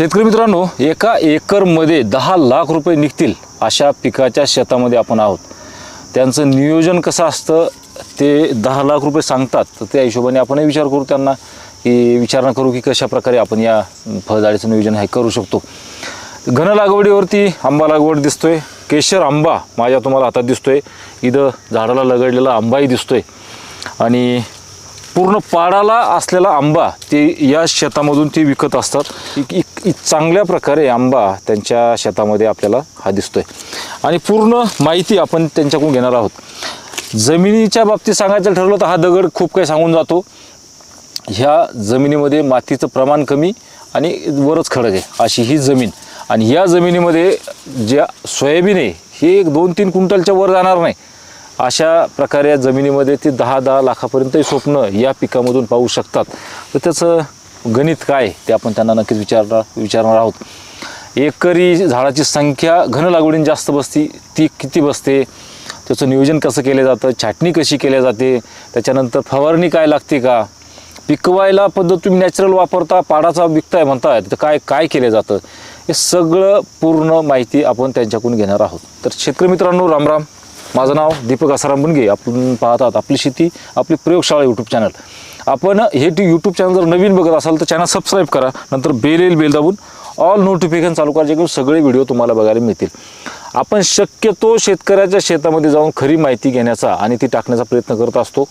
शेतकरी मित्रांनो एका एकरमध्ये दहा लाख रुपये निघतील अशा पिकाच्या शेतामध्ये आपण आहोत. त्यांचं नियोजन कसं असतं ते दहा लाख रुपये सांगतात. तर त्या हिशोबाने आपणही विचार करू त्यांना की विचारणा करू की कशा प्रकारे आपण या फळझाडीचं नियोजन हे करू शकतो. घन लागवडीवरती आंबा लागवड दिसतोय. केशर आंबा माझ्या तुम्हाला हातात दिसतोय. इथं झाडाला लगडलेला आंबाही दिसतोय. आणि पूर्ण पाडाला असलेला आंबा ते या शेतामधून ते विकत असतात. चांगल्या प्रकारे आंबा त्यांच्या शेतामध्ये आपल्याला हा दिसतोय. आणि पूर्ण माहिती आपण त्यांच्याकडून घेणार आहोत. जमिनीच्या बाबतीत सांगायचं ठरलं तर हा दगड खूप काही सांगून जातो. ह्या जमिनीमध्ये मातीचं प्रमाण कमी आणि वरच खडक आहे अशी ही जमीन. आणि या जमिनीमध्ये ज्या सोयाबीन आहे हे एक दोन तीन क्विंटलच्या वर जाणार नाही. अशा प्रकारे या जमिनीमध्ये ते दहा दहा लाखापर्यंत स्वप्न या पिकामधून पाहू शकतात. तर त्याचं गणित काय ते आपण त्यांना नक्कीच विचारणार विचारणार आहोत. एकरी झाडाची संख्या घन लागवडीने जास्त बसती ती किती बसते? त्याचं नियोजन कसं केलं जातं? छाटणी कशी केली जाते? त्याच्यानंतर फवारणी काय लागते का? पिकवायला पद्धत तुम्ही नॅचरल वापरता पाडाचा विकताय म्हणताय तर काय काय केलं जातं? हे सगळं पूर्ण माहिती आपण त्यांच्याकडून घेणार आहोत. तर शेतकरी मित्रांनो रामराम माझं नाव दीपक आसाराम बुनगे आपण पाहतात आपली शेती आपली प्रयोगशाळा यूट्यूब चॅनल आपण हे टी यूट्यूब चॅनल जर नवीन बघत असाल तर चॅनल सबस्क्राईब करा. नंतर बेल येईल बेल दाबून ऑल नोटिफिकेशन चालू करा जेणेकरून सगळे व्हिडिओ तुम्हाला बघायला मिळतील. आपण शक्यतो शेतकऱ्याच्या शेतामध्ये जाऊन खरी माहिती घेण्याचा आणि ती टाकण्याचा प्रयत्न करत असतो.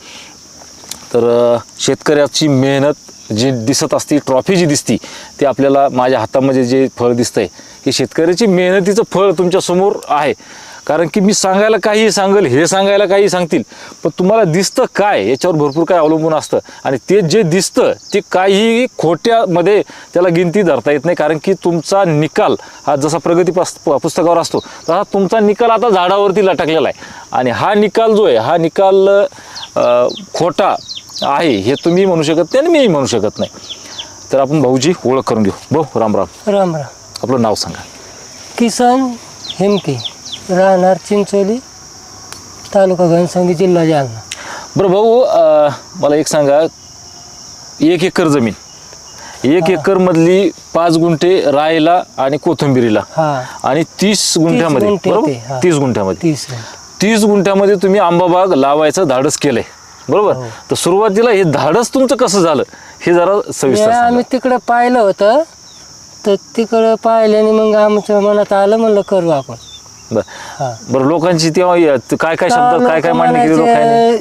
तर शेतकऱ्याची मेहनत जी दिसत असती ट्रॉफी जी दिसती ती आपल्याला माझ्या हातामध्ये जे फळ दिसतंय की शेतकऱ्याची मेहनतीचं फळ तुमच्यासमोर आहे. कारण की मी सांगायला काही सांगेल हे सांगायला काही सांगतील पण तुम्हाला दिसतं काय? याच्यावर भरपूर काय अवलंबून असतं. आणि ते जे दिसतं ते काही खोट्यामध्ये त्याला गिनती धरता येत नाही कारण की तुमचा निकाल हा जसा प्रगती पस- पुस्तकावर असतो तसा तुमचा निकाल आता झाडावरती लटकलेला आहे. आणि हा निकाल जो आहे हा निकाल खोटा आहे हे तुम्ही म्हणू शकत नाही आणि मीही म्हणू शकत नाही. तर आपण भाऊजी ओळख करून घेऊ. भाऊ राम राम. राम राम. आपलं नाव सांगा. किसन हेमके. राहणार चिंचोली तालुका घनसंगी जिल्हा जालना. बरं भाऊ अ, मला एक सांगा. एक एकर जमीन. एक एकर मधली पाच गुंठे रायला आणि कोथिंबिरीला. हा. आणि तीस गुंठ्यामध्ये. गुंठे बरोबर? ते, हा. तीस गुंठ्यामध्ये. तीस तीस गुंठ्यामध्ये तुम्ही आंबा बाग लावायचं धाडस केलंय. बरोबर? हो. तर सुरुवातीला हे धाडस तुमचं कसं झालं? हे जरा सविस्तर सांगा. आम्ही तिकडं पाहिलं होतं. तर तिकडं पाहिल्याने मग आमच्या मनात आलं म्हणलं करू आपण. बरं. हा. बरं लोकांची तेव्हा या- ते काय काय शब्द काय काय मांडणी केली लोकांनी?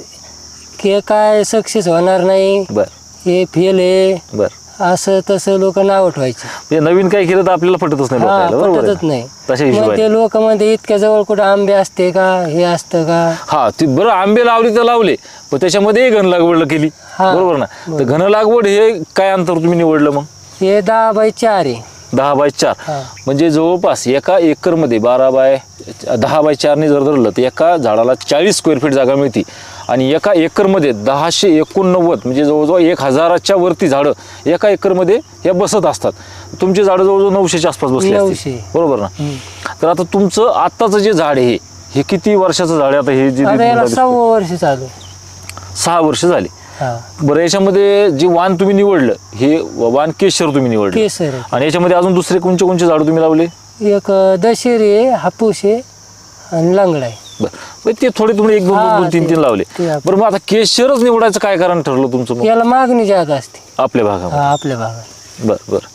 की काय सक्सेस होणार नाही बर. हे फेल आहे बर. असं तसं लोक नाव ठेवायचे. म्हणजे नवीन काय केलं तर आपल्याला पटतच नाही हा लोकांना बरोबर पटतच आहे? नाही. तशा मग हिशोबाने ते लोक म्हणते इतक्या जवळ कुठं आंबे असते का हे असतं का? हा ते बरं आंबे लावले तर लावले पण त्याच्यामध्ये घन लागवड केली. हा. बरोबर ना? तर घन लागवड हे काय अंतर तुम्ही निवडलं मग? हे दहा बाय चार आहे. दहा बाय चार हा. म्हणजे जवळपास एका एकरमध्ये बारा बाय दहा बाय चारने जर धरलं तर एका झाडाला चाळीस स्क्वेअर फीट जागा मिळते आणि एका एकरमध्ये दहाशे एकोणनव्वद म्हणजे जवळजवळ एक हजाराच्या वरती झाडं एका एकरमध्ये या बसत असतात तुमची झाडं जवळजवळ नऊशेच्या आसपास बसली असतील. नऊशे. बरोबर ना तर आता तुमचं आत्ताचं जे झाड आहे हे किती वर्षाचं झाड आहे आता हे जे आता याला दिसतंय? सव्वा वर्ष चालू आहे. सहा वर्ष झाली बरं याच्यामध्ये जे वाण तुम्ही निवडलं हे वाण केशर तुम्ही निवडलं. केसर आहे. आणि याच्यामध्ये अजून दुसरे कोणते कोणते झाडं तुम्ही लावले? एक दशेरी आहे हापूस आहे आणि लंगडा. आहे बरं ते थोडे तुम्ही एक दोन हा, दोन तीन ते- तीन लावले. ते आपण- बरं मग आता केशरच निवडायचं काय कारण ठरलं तुमचं मग? याला मागणी जात असते. आपल्या भागामध्ये. हा आपल्या भागात. बरं बरं.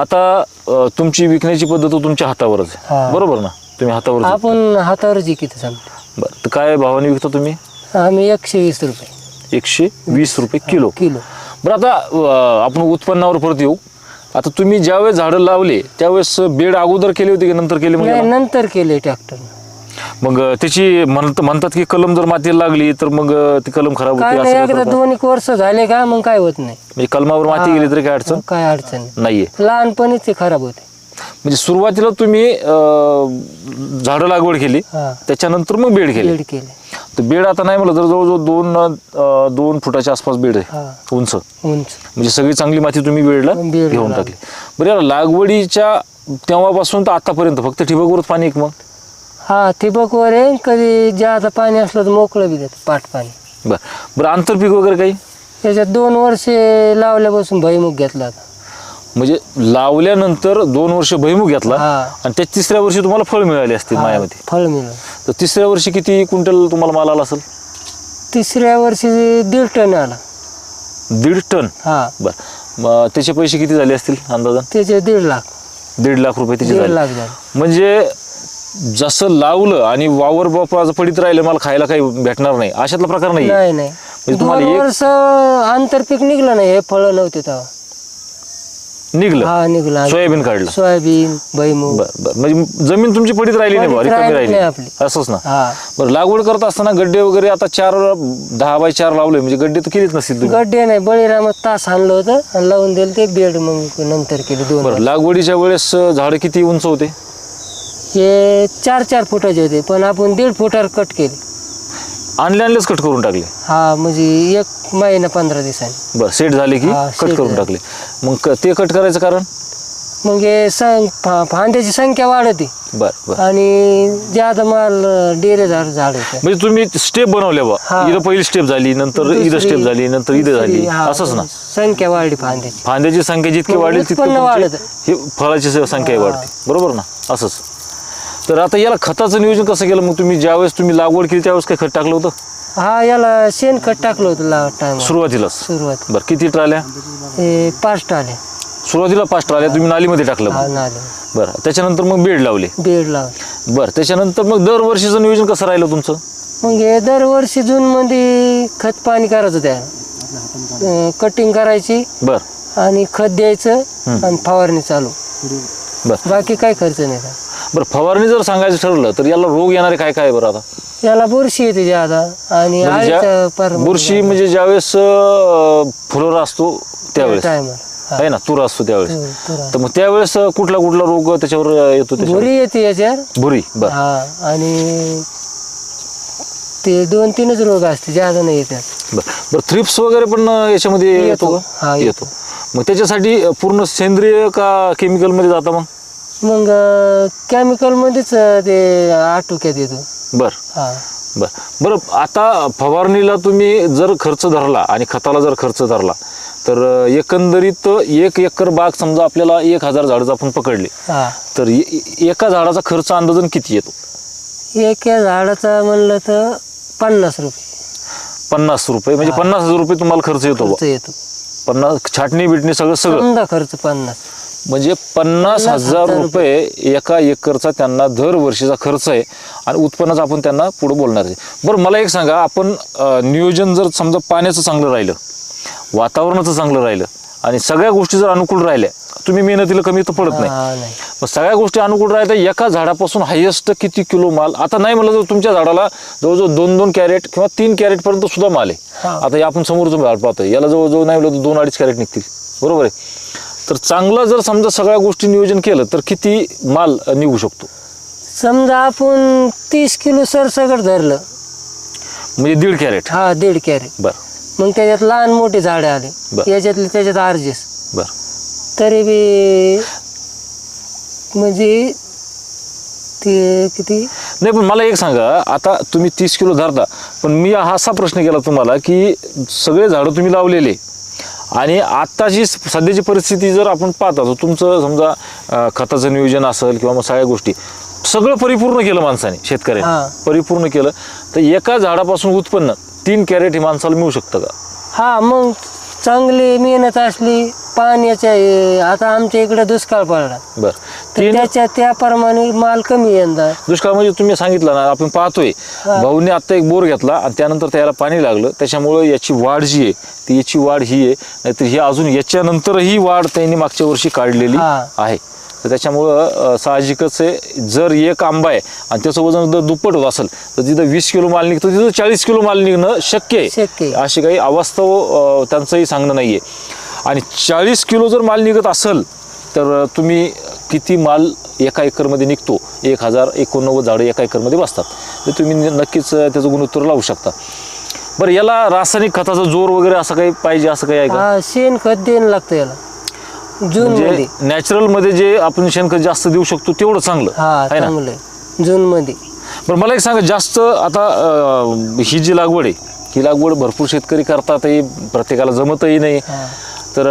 आता अं, तुमची विकण्याची पद्धत तुमच्या हातावरच आहे. बरोबर ना? तुम्ही हातावर आपण हातावर जिकित बरं तर काय भावाने विकता तुम्ही? आम्ही एकशे वीस रुपये. एकशे वीस रुपये किलो. किलो. बरं आता आपण उत्पन्नावर परत येऊ. आता तुम्ही ज्यावेळेस झाडं लावले त्यावेळेस बेड अगोदर केले होते की नंतर केले नाही याला? नंतर केले ट्रॅक्टर. मग त्याची म्हणत म्हणतात की कलम जर मातीला लागली तर मग ती कलम खराब काय होते नाही असं एकदा करतात. दोन एक वर्ष झाले का मग काय होत नाही. म्हणजे कलमावर माती. गेली तरी काय अडचण? काय अडचण नाही. नाहीये. लहानपणीच ते खराब होते. म्हणजे सुरुवातीला तुम्ही अं, झाडं लागवड केली हा. त्याच्यानंतर मग बेड केली. बेड केले. तर बेड आता नाही म्हणलं तर जवळजवळ दोन अं, दोन फुटाच्या आसपास बेड आहे. हा. उंच. उंच. म्हणजे सगळी चांगली माती तुम्ही बेडला बेडला घेऊन. टाकली. बरं याला लागवडीच्या तेव्हापासून तर आतापर्यंत फक्त ठिबकवरच पाणी एक मग? हा ठिबकवर आहे कधी जास्त पाणी असलं तर मोकळं बी देतं पाट पाणी. बरं. बरं आंतरपीक वगैरे काही? त्याच्यात दोन वर्षे लावल्यापासून भैमुख घेतला होता म्हणजे लावल्यानंतर दोन वर्ष भैमुख घेतला हा. आणि त्या तिसऱ्या वर्षी तुम्हाला फळ मिळाले असतील मायामध्ये. फळ मिळालं. तर तिसऱ्या वर्षी किती क्विंटल तुम्हाला माल आला असेल? तिसऱ्या वर्षी दीड टन आला. दीड टन? हा. बरं. मग त्याचे पैसे किती झाले असतील अंदाजन? त्याचे दीड लाख. दीड लाख रुपये त्याचे दीड झाले. लाख झाले. म्हणजे जसं लावलं आणि वावर बापाचं पडीत राहिलं मला खायला काही भेटणार नाही. अशातला प्रकार नाही नाही नाही. म्हणजे तुम्हाला दोन एक- वर्ष आंतरपीक निघलं नाही हे फळ नव्हते तेव्हा. निघलं. हा निघला. सोयाबीन काढलं. सोयाबीन बर बर म्हणजे जमीन तुमची पडीत राहिली नाही पडीत बुवा, रिकामी राहिली राहिली. नाही आपली. असंच ना. हा. बरं लागवड करत असताना गड्डे वगैरे आता चार दहा बाय चार लावले म्हणजे गड्डे तर केलीच नसतील तुम्ही. गड्डे नाही बळीरामात तास आणलं होतं आणि लावून दिलं ते बेड मग नंतर केले दोन बरं लागवडीच्या वेळेस अं, झाडं किती उंच होते? हे चार चार फुटाचे होते पण आपण दीड फुटावर कट केले. आणले आणलेच कट करून टाकले? हा म्हणजे एक महिना पंधरा दिवसांनी. बरं सेट झाले की हा, कट set करून झाले. टाकले. मग क- ते कट करायचं कारण? मग हे सं फा- फांद्याची संख्या वाढते. बरं बरं. आणि ज्यादा माल डेरे झाड येते म्हणजे तुम्ही स्टेप बनवल्या बा. हा. इथं पहिली स्टेप झाली नंतर इथं स्टेप झाली नंतर इथं झाली. असंच ना? संख्या वाढली फांद्याची. फांद्याची संख्या जितकी मग वाढेल तितकं तुमची वाढतं. ही फळाची स- संख्या वाढते. बरोबर ना? असंच. तर आता याला खताचं नियोजन कसं केलं? मग तुम्ही ज्यावेळेस तुम्ही लागवड केली त्यावेळेस काय खत टाकलं होतं? हा याला शेणखत टाकलं होतं ला टाइम सुरुवातीलाच? सुरुवात. बरं किती ट्राल्या? हे पाच आले सुरुवातीला पाच ट्राल्या तुम्ही नालीमध्ये टाकलं हा मग. नाले बरं त्याच्यानंतर मग बेड लावले? बेड लावले. बरं त्याच्यानंतर मग दरवर्षीचं नियोजन कसं राहिलं तुमचं? मग हे दरवर्षी जून मध्ये खत पाणी करायचं त्या. कटिंग करायची बरं. आणि खत द्यायचं आणि फवारणी चालू. बरं. बाकी काय खर्च नाही का बरं फवारणी जर सांगायचं ठरलं तर याला रोग येणारे काय काय आहे बरं आता? याला बुरशी येते ज्यादा आणि म्हणजे ज्या- आळीचा पर बुरशी म्हणजे ज्यावेळेस अं, फुलोरा असतो त्यावेळेस. टायमर आहे ना तुरा असतो त्यावेळेस. तुरा. मग त्यावेळेस अं, कुठला कुठला रोग त्याच्यावर अं, येतो त्याच्यावर? भुरी येते याच्यावर. भुरी बरं. हा आणि ते दोन तीनच रोग असते ज्यादा नाही येतात बरं. बरं थ्रिप्स वगैरे पण अं, याच्यामध्ये येतो. येतो का? हा, येतो. मग त्याच्यासाठी अं, पूर्ण सेंद्रिय का केमिकलमध्ये जाता मग? मग केमिकल मध्येच ते आटोक्यात येतो. बरं. हा. बरं. बरं आता फवारणीला तुम्ही जर खर्च धरला आणि खताला जर खर्च धरला तर एकंदरीत एक एकर बाग समजा आपल्याला एक हजार झाडं आपण पकडले हा. तर ए- एका झाडाचा खर्च अंदाजन किती येतो? एक झाडाचा म्हणलं तर पन्नास रुपये. पन्नास रुपये म्हणजे पन्नास हजार रुपये तुम्हाला खर्च येतो बुवा. येतो. पन्नास छाटणी बिटणी सगळं सगळं. समजा खर्च पन्नास. म्हणजे पन्नास हजार रुपये एका एकरचा त्यांना दर वर्षीचा खर्च आहे आणि उत्पन्नाचं आपण त्यांना पुढे बोलणार आहे. बरं मला एक सांगा आपण नियोजन जर समजा पाण्याचं चांगलं राहिलं वातावरणाचं चांगलं राहिलं आणि सगळ्या गोष्टी जर अनुकूल राहिल्या तुम्ही मेहनतीला कमी तर पडत नाही. मग सगळ्या गोष्टी अनुकूल राहत्या एका झाडापासून हायेस्ट किती किलो माल आता नाही म्हणलं तर तुमच्या झाडाला जवळजवळ दोन दोन कॅरेट किंवा तीन कॅरेट पर्यंत सुद्धा माल आहे. आता आपण समोरचं झाड पाहतोय याला जवळजवळ नाही म्हणलं तर दोन अडीच कॅरेट निघतील. बरोबर आहे? तर चांगलं जर समजा सगळ्या गोष्टी नियोजन केलं तर किती माल अ, निघू शकतो? समजा आपण तीस किलो सरसकट धरलं. म्हणजे दीड कॅरेट. हा दीड कॅरेट. बरं. मग त्याच्यात लहान मोठे झाडे आले. बरं. याच्यातले त्याच्यात अर्जेस बरं. तरी बी म्हणजे ते किती? नाही पण मला एक सांगा आता तुम्ही तीस किलो धरता पण मी हा असा प्रश्न केला तुम्हाला की सगळे झाडं तुम्ही लावलेले. आणि आत्ताची सध्याची परिस्थिती जर आपण पाहता तर तुमचं समजा खताचं नियोजन असेल किंवा मग सगळ्या गोष्टी सगळं परिपूर्ण केलं माणसाने शेतकऱ्याने. परिपूर्ण केलं तर एका झाडापासून उत्पन्न तीन कॅरेट हे माणसाला मिळू शकतं का? हा मग चांगली मेहनत असली पाण्याच्या आता आमच्या इकडे दुष्काळ पडला. बरं. तर तीन त्याच्या त्याप्रमाणे माल कमी यंदा. दुष्काळ म्हणजे तुम्ही सांगितलं ना आपण पाहतोय. भाऊने आता एक बोर घेतला आणि त्यानंतर त्याला पाणी लागलं. त्याच्यामुळं याची वाढ जी आहे ती याची वाढ ही आहे. नाहीतर ही अजून याच्यानंतरही वाढ त्यांनी मागच्या वर्षी काढलेली हा. आहे. तर त्याच्यामुळं अं, साहजिकच आहे जर एक आंबा आहे आणि त्याचं वजन जर दुप्पट होत असेल तर तिथं वीस किलो माल निघतो तिथं चाळीस किलो माल निघणं शक्य आहे. शक्य आहे. अशी काही अवास्तव अं, त्यांचंही सांगणं नाही आणि चाळीस किलो जर माल निघत असेल तर तुम्ही किती माल एका एकरमध्ये निघतो? एक हजार एकोणनव्वद झाडं एका एकरमध्ये बसतात. तर तुम्ही नक्कीच त्याचं गुणोत्तर लावू शकता. बरं याला रासायनिक खताचा जोर वगैरे असं काही पाहिजे असं काही आहे का? हा शेण खत देणं लागतं याला. जून मध्ये म्हणजे नॅचरलमध्ये जे आपण शेणखत जास्त देऊ शकतो तेवढं चांगलं. हा आहे ना? चांगलं. जून मध्ये बरं मला एक सांगा जास्त आता अं, ही जी लागवड आहे ही लागवड भरपूर शेतकरी करतात ही प्रत्येकाला जमतही नाही. तर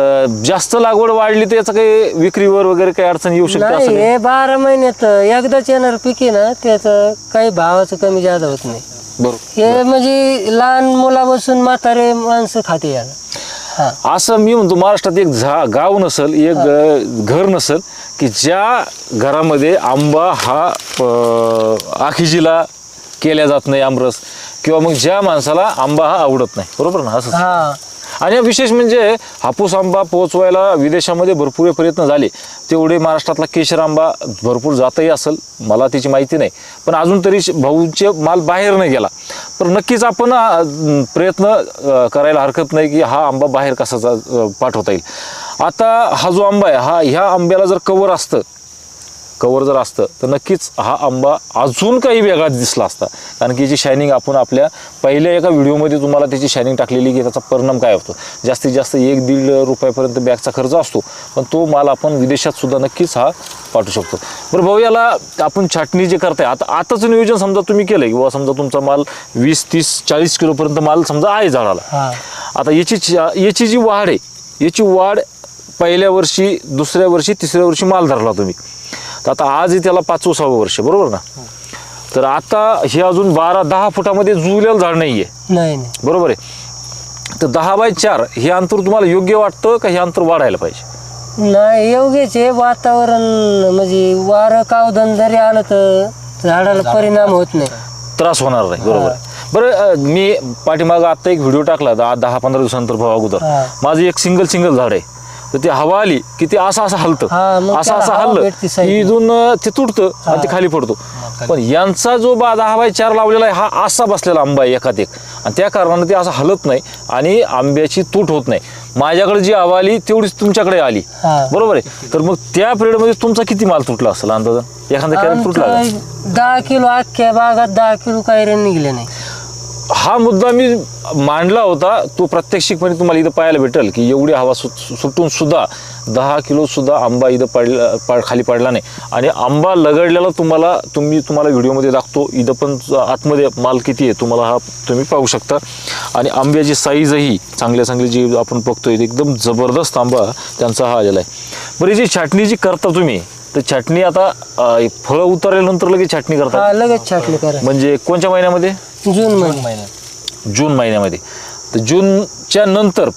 जास्त लागवड वाढली तर याचं काही विक्रीवर वगैरे काही अडचण येऊ शकते असं नाही काही? हे बारा महिन्यात एकदाच येणार पीक आहे ना त्याचं काही भावाचं कमी जादा होत नाही. बरोबर हे म्हणजे लहान मुलापासून म्हातारे माणसं खाते याला. हा. असं मी म्हणतो महाराष्ट्रात एक झा गाव नसल एक अं, घर नसल की ज्या घरामध्ये आंबा हा अं, आखीजीला केल्या जात नाही आमरस किंवा मग ज्या माणसाला आंबा हा आवडत नाही. बरोबर ना असं? हा. आणि विशेष म्हणजे हापूस आंबा पोहोचवायला विदेशामध्ये भरपूर प्रयत्न झाले. तेवढे महाराष्ट्रातला केशर आंबा भरपूर जातही असेल मला त्याची माहिती नाही. पण अजून तरी भाऊचे माल बाहेर नाही गेला. पण नक्कीच आपण प्रयत्न करायला हरकत नाही की हा आंबा बाहेर कसा जा- पाठवता येईल. आता हा जो आंबा आहे हा ह्या आंब्याला जर कवर असतं कवर जर असतं तर नक्कीच हा आंबा अजून काही वेगळा दिसला असता. कारण की याची शायनिंग आपण आपल्या पहिल्या एका व्हिडिओमध्ये तुम्हाला त्याची शायनिंग टाकलेली की त्याचा परिणाम काय होतो. जास्तीत जास्त एक दीड रुपयापर्यंत बॅगचा खर्च असतो पण तो माल आपण विदेशात सुद्धा नक्कीच हा पाठवू शकतो. बरं भाऊ याला आपण छाटणी जे करताय आता आताचं नियोजन समजा तुम्ही केलं किंवा समजा तुमचा माल वीस तीस चाळीस किलोपर्यंत माल समजा आहे झाडाला. हा. आता याची याची जी वाढ आहे याची वाढ पहिल्या वर्षी दुसऱ्या वर्षी तिसऱ्या वर्षी माल धरला तुम्ही. तर आता आज हे त्याला पाचवं सहावं वर्ष बरोबर ना? तर आता हे अजून बारा दहा फुटामध्ये जुळलेलं झाड नाही आहे नाही नाही. बरोबर आहे? तर दहा बाय चार हे अंतर तुम्हाला योग्य वाटतं का हे अंतर वाढायला पाहिजे? नाही योग्यच आहे. वातावरण म्हणजे वारं कावधन जरी आलं तर झाडाला परिणाम होत नाही. त्रास होणार नाही बरोबर आहे. बरं अं, मी पाठीमागं आत्ता एक व्हिडिओ टाकला दहा दहा पंधरा दिवसानंतर भाऊ अगोदर. हा. माझं एक सिंगल सिंगल झाड आहे. तर ते हवा आली की ते असं असं हलतं. हा, मग असं त्याला असं हवा हल्लं भेटते की. इथून अं, ते तुटतं आणि ते खाली पडतो. पण यांचा जो बा दहा बाय चार लावलेला आहे हा असा बसलेला आंबा आहे एकात एक. आणि त्या कारणाने ते असं हलत नाही आणि आंब्याची तूट होत नाही. माझ्याकडे जी हवा आली तेवढीच तुमच्याकडे आली. हा. बरोबर आहे? तर मग त्या पिरियडमध्ये तुमचा किती माल तुटला असेल अंदाजा एखादा कॅरेट तुटला का? आमचं दहा किलो अख्ख्या बागात दहा किलो काही निघले नाही. हा मुद्दा मी मांडला होता. तो प्रात्यक्षिकपणे तुम्हाला इथं पाहायला भेटेल की एवढी हवा सु सुटून सुद्धा दहा किलो सुद्धा आंबा इथं पडला पड खाली पडला नाही. आणि आंबा लगडलेला तुम्हाला तुम्ही तुम्हाला व्हिडिओमध्ये दाखतो इथं पण आतमध्ये माल किती आहे तुम्हाला हा तुम्ही पाहू शकता. आणि आंब्याची साईजही चांगल्या चांगली जी आपण बघतोय एकदम जबरदस्त आंबा त्यांचा हा आलेला आहे. बरं जी छाटणी जी करता तुम्ही तर छाटणी आता फळं उतरल्यानंतर लगेच छाटणी करता? लगेच छाटणी करा. म्हणजे कोणत्या महिन्यामध्ये? जून महिन्यात जून महिन्यामध्ये. तर जूनच्या नंतर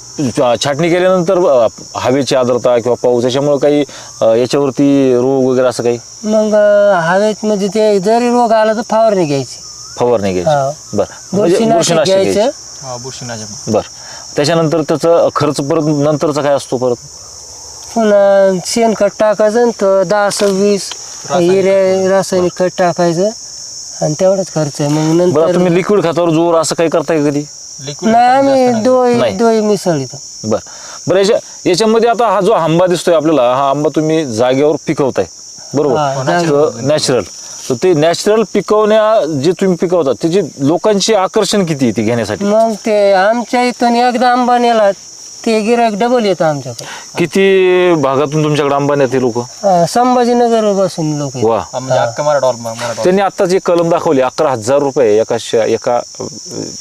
छाटणी केल्यानंतर अ, हवेची आर्द्रता किंवा पाऊस याच्यामुळे काही अ, याच्यावरती रोग वगैरे असं काही? मग अं, हवेत म्हणजे ते जरी रोग आला तर फवारणी घ्यायची. फवारणी हा. घ्यायची बरं. म्हणजे बुरशीनाशक बुरशीनाशक घ्यायचं. घ्यायची. बुरशीनाशक. बरं. त्याच्यानंतर त्याचा खर्च परत नंतरचा काय असतो परत? पुन्हा शेणखत टाकायचं आणि तो दहा सव्वीस हिरे रासायनिक खत टाकायचं. आणि तेवढाच खर्च आहे. मग बरं नंतर तुम्ही लिक्विड खतावर जोर असं काही करताय कधी? लिक्विड नाही आम्ही दोय नाही. दोय मिसळीतो बरं. बरं याच्या याच्यामध्ये आता हा जो आंबा दिसतोय आपल्याला हा आंबा तुम्ही जागेवर पिकवताय. हा, बरोबर नॅचरल तर ते नॅचरल पिकवण्या जे तुम्ही पिकवता त्याची लोकांची आकर्षण किती आहे ती घेण्यासाठी? मग ते आमच्या इथून एकदा आंबा नेला ते गिरायक डबल येतं आमच्याकडे. किती भागातून तुमच्याकडे आंबा येते लोक? अं, संभाजीनगर बसून लोक वा. म्हणजे अख्खा मराठा मराठा त्यांनी आत्ताच एक कलम दाखवली अकरा हजार रुपये एका श- एका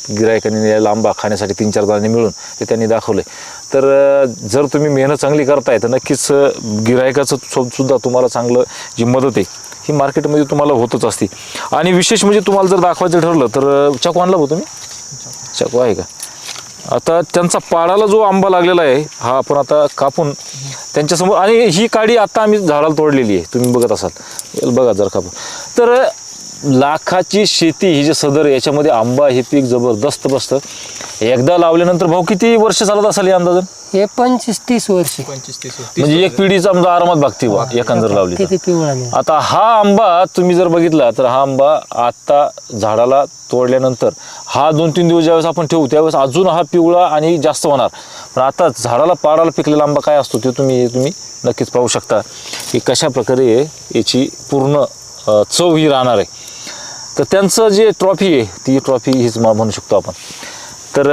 गिरायकाने नेलेला आंबा खाण्यासाठी तीन चार जणांनी मिळून ते त्यांनी दाखवले तर अं, जर तुम्ही मेहनत चांगली करताय तर नक्कीच गिरायकाचं सुद्धा तुम्हाला चांगलं जी मदत आहे ही मार्केटमध्ये तुम्हाला होतच असते. आणि विशेष म्हणजे तुम्हाला जर दाखवायचं ठरलं तर अं, चाकू आणला हो तुम्ही? चाकू आहे का? आता त्यांचा पाडाला जो आंबा लागलेला आहे हा आपण आता कापून त्यांच्यासमोर आणि ही काडी आता आम्ही झाडाला तोडलेली आहे तुम्ही बघत असाल. बघा जर कापून तर लाखाची शेती ही जे सदर आहे, याच्यामध्ये आंबा हे पीक जबरदस्त बसतं. एकदा लावल्यानंतर भाऊ किती वर्ष चालत असाल या अंदाजन? हे पंचवीस तीस वर्ष. म्हणजे एक पिढीचा आमचा आरामात भागते बा एखाद जर लावली आता हा आंबा तुम्ही जर बघितला तर हा आंबा आता झाडाला तोडल्यानंतर हा दोन तीन दिवस ज्यावेळेस आपण ठेवू त्यावेळेस अजून हा पिवळा आणि जास्त होणार. पण आता झाडाला पाडाला पिकलेला आंबा काय असतो ते तुम्ही तुम्ही नक्कीच पाहू शकता की कशा प्रकारे याची पूर्ण चव ही राहणार आहे. तर त्यांचं जे ट्रॉफी आहे ती ट्रॉफी हीच म्हणू शकतो आपण. तर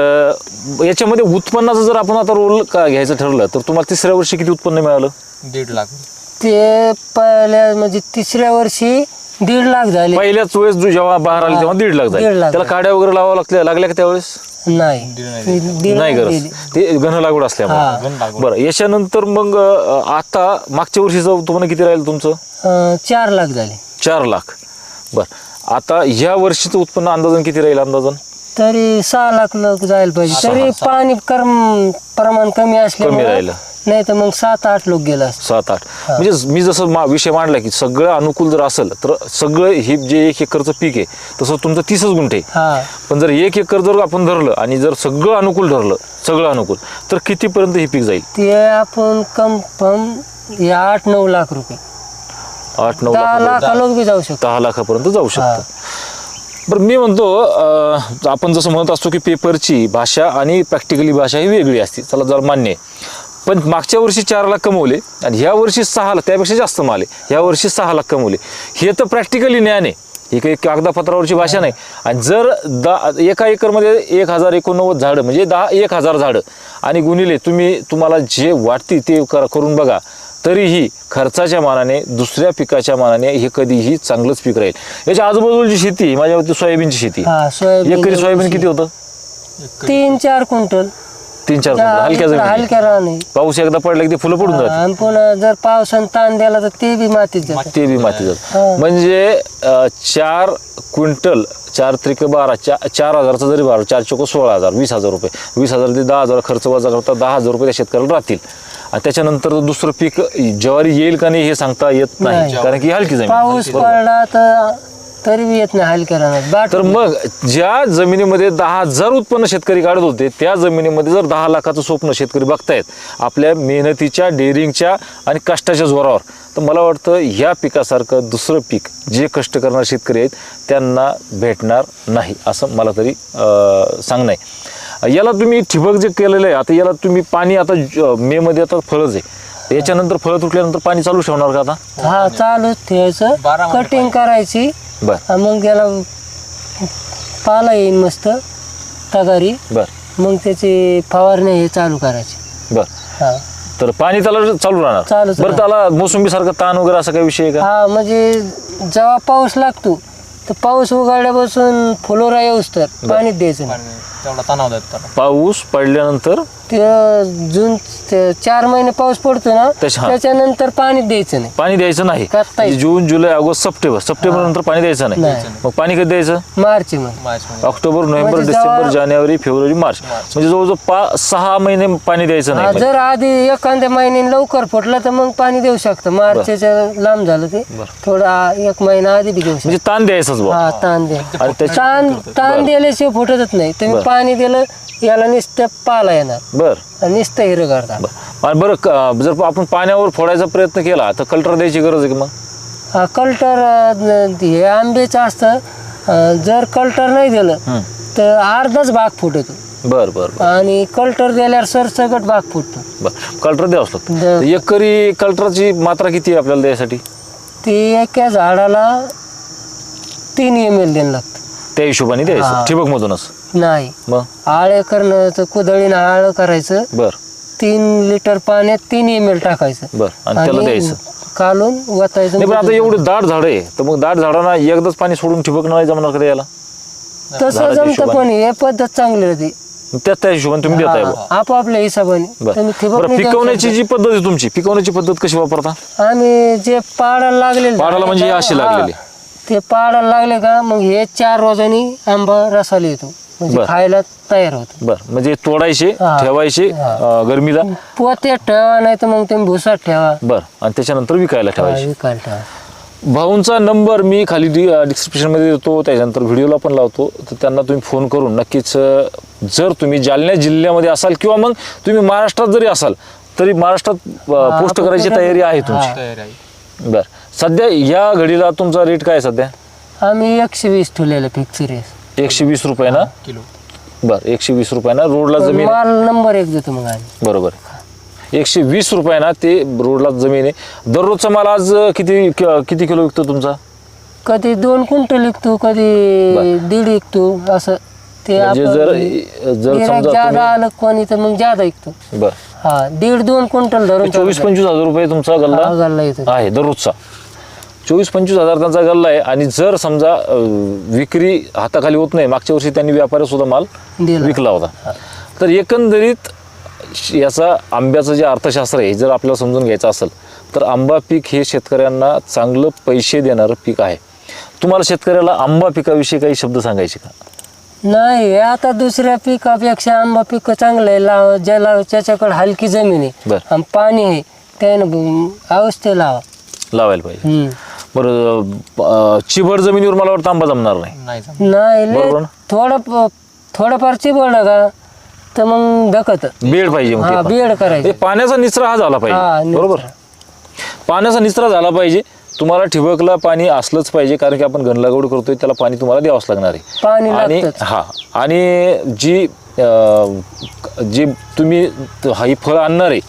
याच्यामध्ये उत्पन्नाचं जर आपण आता रोल का घ्यायचं ठरलं तर तुम्हाला तिसऱ्या वर्षी किती उत्पन्न मिळालं? दीड लाख. ते पहिल्या म्हणजे तिसऱ्या वर्षी दीड लाख झाले. पहिल्याच वेळेस जो जेव्हा बाहेर आले तेव्हा दीड लाख दीड झाले लाख त्याला काड्या वगैरे लावा लागल्या लागल्या का त्यावेळेस? नाही. दीड नाही लाख गरज. ते घन लागवड हा. असल्यामुळे. बरं याच्यानंतर मग अं, आता मागच्या वर्षीचं तुम्हाला किती राहील तुमचं? अं, चार लाख झाले. चार लाख. बरं. आता ह्या वर्षीचं उत्पन्न अंदाजन किती राहील अंदाजन? तरी सहा लाख लोक जायला पाहिजे. तरी पाणी कर्म प्रमाण कमी कमी असल्यामुळे राहिलं. नाही तर मग सात आठ लोक गेला असतं. सात आठ. म्हणजे मी जसं मा विषय मांडला की सगळं अनुकूल जर असेल तर सगळं हे जे एक एकरचं पीक आहे तसं तुमचं तीसच गुंठे आहे. हा. पण जर एक एकर जर आपण धरलं आणि जर सगळं अनुकूल धरलं सगळं अनुकूल तर कितीपर्यंत हे पीक जाईल? ते आपण कम कम हे आठ नऊ लाख रुपये. आठ नऊ दहा लाख लाख लोक बी जाऊ शकतो. दहा लाखापर्यंत जाऊ शकतं. बरं मी म्हणतो अं, आपण जसं म्हणत असतो की पेपरची भाषा आणि प्रॅक्टिकली भाषा ही वेगळी असते. चला जर मान्य आहे. पण मागच्या वर्षी चार लाख कमवले आणि ह्या वर्षी सहा लाख त्यापेक्षा जास्त माले ह्या वर्षी सहा लाख कमवले. हे तर प्रॅक्टिकली ज्ञान आहे. ही काही कागदापत्रावरची भाषा नाही. आणि जर दहा एका एकरमध्ये एक हजार एकोणनव्वद झाडं म्हणजे दहा एक हजार झाडं आणि गुणिले तुम्ही तुम्हाला जे वाटते ते कर करून बघा. तरीही खर्चाच्या मानाने दुसऱ्या पिकाच्या मानाने हे कधीही चांगलंच पीक राहील. याच्या आजूबाजूची शेती माझ्या वरती सोयाबीनची शेती. हा सोयाबीन एकरी सोयाबीन किती होतं? तीन चार क्विंटल. तीन चार क्विंटल, हलक्या जमिनी हलक्या राहणे पाऊस एकदा पडला की ते फुलं पडून जाते आणि पुन्हा जर पावसानं ताण द्याला तर ते बी मातीत जातं. ते बी माती जात. म्हणजे अं, चार क्विंटल चार त्रिक बारा चा चार हजारचा जरी बारा चार चोको सोळा हजार वीस हजार रुपये. वीस हजार ते दहा हजार खर्च वजा करता दहा हजार रुपये त्या शेतकऱ्याला राहतील. त्याच्यानंतर दुसरं पीक ज्वारी येईल का नाही हे सांगता येत नाही नाही. कारण की हलकी जमीन. पाऊस पडला तर तरी बी येत नाही हलक्या राहणार बाट तर मग ज्या जमिनीमध्ये दहा हजार उत्पन्न शेतकरी काढत होते त्या जमिनीमध्ये जर दहा लाखाचं स्वप्न शेतकरी बघतायत आपल्या मेहनतीच्या डेअरिंगच्या आणि कष्टाच्या जोरावर तर मला वाटतं ह्या पिकासारखं दुसरं पीक जे कष्ट करणारे शेतकरी आहेत त्यांना भेटणार नाही असं मला तरी अं, सांगणं आहे. याला तुम्ही ठिबक जे केलेलं आहे आता याला तुम्ही पाणी आता ज- मेमध्ये आता फळच आहे. याच्यानंतर फळं तुटल्यानंतर पाणी चालू ठेवणार का आता? हा चालूच ठेवायचं. कटिंग करायची. बरं. मग त्याला पाला येईल मस्त तगारी. बरं. मग त्याची फवारणी हे चालू करायची. बरं. हा. तर पाणी त्याला चालू राहणार. चालूच बरं त्याला मोसंबी सारखं ताण वगैरे असा काही विषय आहे का? हा म्हणजे जेव्हा पाऊस लागतो तर पाऊस उघडल्यापासून फुलोरा येऊस तर पाणी द्यायचं नाही. तेवढा तणाव देत त्याला पाऊस पडल्यानंतर? ते जून ते चार महिने पाऊस पडतो ना त्याच्या- हा. त्याच्यानंतर पाणी द्यायचं नाही. पाणी द्यायचं नाही. करता येईल. जून जुलै ऑगस्ट सप्टेंबर. सप्टेंबर नंतर पाणी द्यायचं नाही. नाही. मग पाणी कधी द्यायचं? मार्च मध्ये. मार्च मध्ये. ऑक्टोबर नोव्हेंबर म्हणजे डिसेंबर जानेवारी फेब्रुवारी मार्च. म्हणजे जवळजवळ पाच सहा महिने पाणी द्यायचं हा, नाही जर आधी एखाद्या महिन्याने लवकर फुटलं तर मग पाणी देऊ शकतं. मार्चच्या लांब झालं ते. थोडं एक महिना आधी बी देऊ शकतो. म्हणजे ताण हा ताण द्या. आणि त्याच्या ताण ताण दिल्याशिवाय फुटतच नाही. तुम्ही बरं. पाणी दिलं याला नुसतं पाला येणार. बर. आणि नुसतं हिरं करतात आणि बरं क- जर आपण पाण्यावर फोडायचा प्रयत्न केला तर कल्टर द्यायची गरज आहे की मग? हा, कल्टर अं, हे आंब्याचं असतं. अं, जर कल्टर नाही दिलं. तर अर्धाच भाग फुटतो. बर बर बर. आणि कल्टर दिल्यावर सरसकट भाग फुटतो. बर. कल्टर द्यावंच लागतं. द- तर एकरी कल्टरची मात्रा किती आहे आपल्याला द्यायसाठी? ते एका झाडाला तीन एम एल देणं लागतं. त्या हिशोबाने द्यायचं. हा. ठिबक मधूनच नाही. मग? आळे करणं तर कुदळीनं आळं करायचं. बर. तीन लिटर पाण्यात तीन एम एल टाकायचं. बर आणि त्याला द्यायचं. कालून वतायचं नाही पण आता एवढं दाट झाड आहे तर मग दाट झाडांना एकदाच पाणी सोडून ठिबक नाही जमणार का याला तसं झाडाच्या जमतं हिशोबाने. पण हे पद्धत चांगली होती. त्याच त्या हिशोबाने तुम्ही देताय बुवा. आपापल्या हिशोबाने. बरं. तुम्ही ठिबक बरं नाही देऊ पिकवण्याची जी पद्धत आहे तुमची पिकवण्याची पद्धत कशी वापरता? शकत. आम्ही जे पाडायला लागले पाडायला म्हणजे हे अशी लागलेली? ते पाडायला लागले का मग हे चार रोजांनी आंबा रसाला येतो. म्हणजे बरं. खायला तयार होतो. बर. म्हणजे तोडायचे हा. ठेवायचे. अं, गरमीला? पोत्यात ठेवा नाही तर मग तुम्ही भुसात ठेवा. बर. आणि त्याच्यानंतर विकायला ठेवायचे. विकायला ठेवा. भाऊंचा नंबर मी खाली डि डिस्क्रिप्शनमध्ये देतो त्याच्यानंतर व्हिडिओला पण लावतो. तर त्यांना तुम्ही फोन करून नक्कीच अं, जर तुम्ही जालना जिल्ह्यामध्ये असाल किंवा मग तुम्ही महाराष्ट्रात जरी असाल तरी महाराष्ट्रात अं, पोस्ट करायची करा- तयारी आहे तुमची. तयारी आहे. बर. सध्या या घडीला तुमचा रेट काय आहे सध्या? आम्ही एकशे वीस ठेवलेलं फिक्स रेस एकशे वीस रुपये ना? किलो. बर एकशे वीस रुपये ना? रोडला जमीन. माल नंबर एक देतो मग आम्ही. बरोबर. एकशे वीस रुपये ना ते रोडला जमीन आहे. दररोजचा माल आज किती किती किलो विकतो तुमचा? कधी दोन क्विंटल विकतो कधी दीड विकतो असं ते म्हणजे जर जर समजा आलं कोणी तर मग ज्यादा विकतो. बर. हा दीड दोन क्विंटल धरून चोवीस पंचवीस हजार रुपये तुमचा गल्ला गल्ला येतो. आहे दररोजचा. चोवीस पंचवीस हजार त्यांचा गल्ला आहे आणि जर समजा विक्री हाताखाली होत नाही मागच्या वर्षी त्यांनी व्यापाऱ्यासुद्धा माल. विकला होता तर एकंदरीत याचा आंब्याचं जे अर्थशास्त्र आहे जर आपल्याला समजून घ्यायचं असेल तर आंबा पीक हे शेतकऱ्यांना चांगलं पैसे देणारं पीक आहे तुम्हाला शेतकऱ्याला आंबा पिकाविषयी काही शब्द सांगायचे का नाही आता दुसऱ्या पिकापेक्षा आंबा पीक चांगलं आहे लाव ज्याला ज्याच्याकडे हलकी जमीन आहे. आणि पाणी आहे त्यानं अवस्थे लावा लावायला पाहिजे. बरं चिबड जमिनीवर मला वाटतं आंबा जमणार नाही. नाही लय बरोबर ना? थोडं प- थोडंफार चिबडलं का तर मग धकत बेड पाहिजे मग ते हा पण. बेड हे करायचं पाण्याचा निचरा हा झाला हा, पाहिजे निचरा. बरोबर? पाण्याचा निचरा झाला पाहिजे. तुम्हाला ठिबकला पाणी असलंच पाहिजे कारण की आपण घनलागवड करतोय त्याला पाणी तुम्हाला द्यावंच लागणार आहे. पाणी आणि लागतंच. हा आणि जी अं, जी तुम्ही त- हा ही फळं आणणार आहे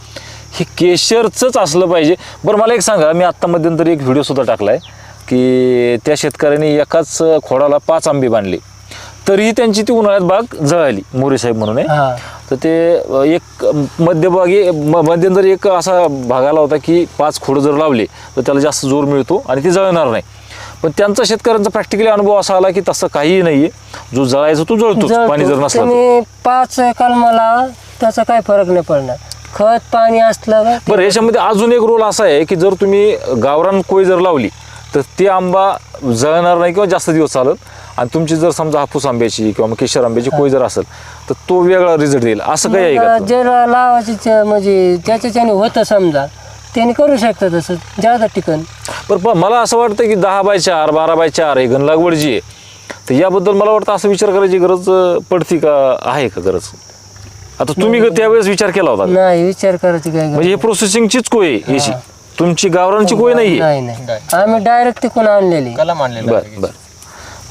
हे केशरचंच असलं पाहिजे. बरं मला एक सांगा मी आत्ता मध्यंतरी एक व्हिडिओ सुद्धा टाकला आहे की त्या शेतकऱ्यांनी एकाच खोडाला पाच आंबे बांधले. तरीही त्यांची ती उन्हाळ्यात बाग जळाली मोरे साहेब म्हणून आहे. हा. तर ते एक मध्यभागी मध्यंतरी एक असा भाग आला होता की पाच खोडं जर लावले तर त्याला जास्त जोर मिळतो आणि ते जळणार नाही. पण त्यांचा शेतकऱ्यांचा प्रॅक्टिकली अनुभव असा आला की तसं काहीही नाहीये. जो जळायचा तो जळतोच पाणी जर जळतो. नसलं पाच कलमाला त्याचा काय फरक नाही पडणार. खत पाणी असलं बरं याच्यामध्ये अजून एक रोल असा आहे की जर तुम्ही गावरान कोय जर लावली तर ती आंबा जळणार नाही किंवा जास्त दिवस चालत. आणि तुमची जर समजा हापूस आंब्याची किंवा मग केशर आंब्याची कोय जर असेल तर तो वेगळा रिझल्ट देईल. असं काही आहे का मग ज्याला लावायची म्हणजे त्याच्याच्याने होतं समजा त्याने करू शकतं तसं. जादा टिकन. बरं पण मला असं वाटतं की दहा बाय चार बारा बाय चार हे घनलागवड जी आहे तर याबद्दल मला वाटतं असं विचार करायची गरज अं, पडती का आहे का गरज? आता तुम्ही ग- त्यावेळेस विचार केला होता का? नाही विचार करायची काय म्हणजे हे प्रोसेसिंगचीच कोय आहे याची? तुमची गावरांची कोय नाही नाही नाही. आम्ही डायरेक्ट तिकून आणलेली? कलम आणलेलं बर. बर.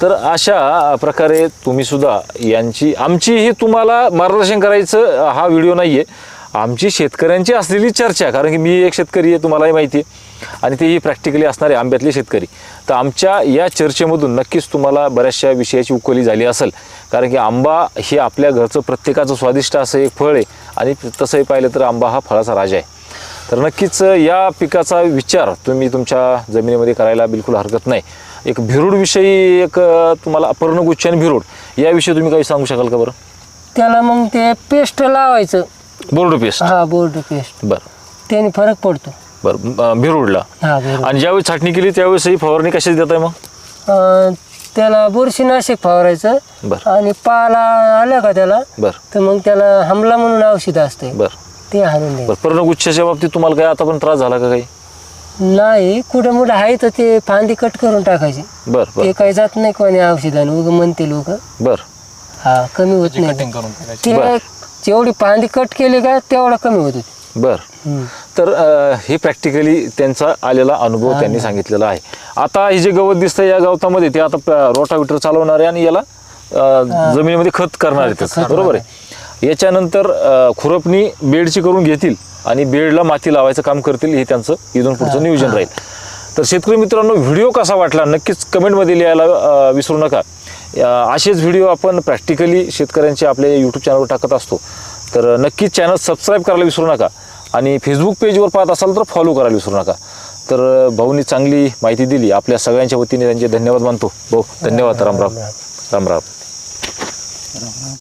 तर अशा प्रकारे तुम्ही सुद्धा यांची आमची ही तुम्हाला मार्गदर्शन करायचं हा व्हिडिओ नाही आहे आमची शेतकऱ्यांची असलेली चर्चा कारण की मी एक शेतकरी आहे तुम्हालाही माहिती आहे. आणि तेही प्रॅक्टिकली असणारे आंब्यातले शेतकरी. तर आमच्या या चर्चेमधून नक्कीच तुम्हाला बऱ्याचशा विषयाची उकली झाली असेल. कारण की आंबा हे आपल्या घरचं प्रत्येकाचं स्वादिष्ट असं एक फळ आहे. आणि तसंही पाहिलं तर आंबा हा फळाचा राजा आहे. तर नक्कीच या पिकाचा विचार तुम्ही तुमच्या जमिनीमध्ये करायला बिलकुल हरकत नाही. एक भिरूडविषयी एक तुम्हाला पर्णगुच्छ आणि भिरूड याविषयी तुम्ही काही सांगू शकाल का बरं? त्याला मग ते पेस्ट लावायचं. Board paste. हा बोर्ड पेस्ट. बरं. त्याने फरक पडतो. बरं अ, भिरूडला. हा बरोबर आणि ज्यावेळी छाटणी केली त्यावेळेसही फवारणी कशाची देत आहे मग? अं, त्याला बुरशीनाशक फवारायचं. बरं. आणि पाला आला का त्याला? बरं. तर मग त्याला हमला म्हणून औषध असते बरं. ते हाणून द्यायचं. बरं पर्णगुच्छाच्या बाबतीत तुम्हाला काय आता पण त्रास झाला का काही? नाही कुठं मुठं आहे तर ते फांदी कट करून टाकायची. बरं ते बरं काही जात नाही कोणी औषधाने उग म्हणते लोक. बरं. हा कमी होत नाही. कटिंग करून टाकायची. ते. जेवढी फांदी कट केली का तेवढा कमी होत होती. बरं. हम्म. तर हे प्रॅक्टिकली त्यांचा आलेला अनुभव त्यांनी सांगितलेला आहे. आता हे जे गवत दिसतं या गवतामध्ये ते आता रोटाविटर चालवणार आहे आणि याला जमिनीमध्ये खत करणार आहेत बरोबर आहे? याच्यानंतर खुरपणी बेडची करून घेतील आणि बेडला माती लावायचं काम करतील हे त्यांचं इथून पुढचं नियोजन राहील. तर शेतकरी मित्रांनो व्हिडिओ कसा वाटला नक्कीच कमेंटमध्ये लिहायला विसरू नका. असेच व्हिडिओ आपण प्रॅक्टिकली शेतकऱ्यांचे आपल्या यूट्यूब चॅनलवर टाकत असतो. तर नक्कीच चॅनल सबस्क्राईब करायला विसरू नका. आणि फेसबुक पेजवर पाहत असाल तर फॉलो करायला विसरू नका. तर भाऊनी चांगली माहिती दिली. आपल्या सगळ्यांच्या वतीने त्यांचे धन्यवाद मानतो. भाऊ धन्यवाद. राम राम. राम राम.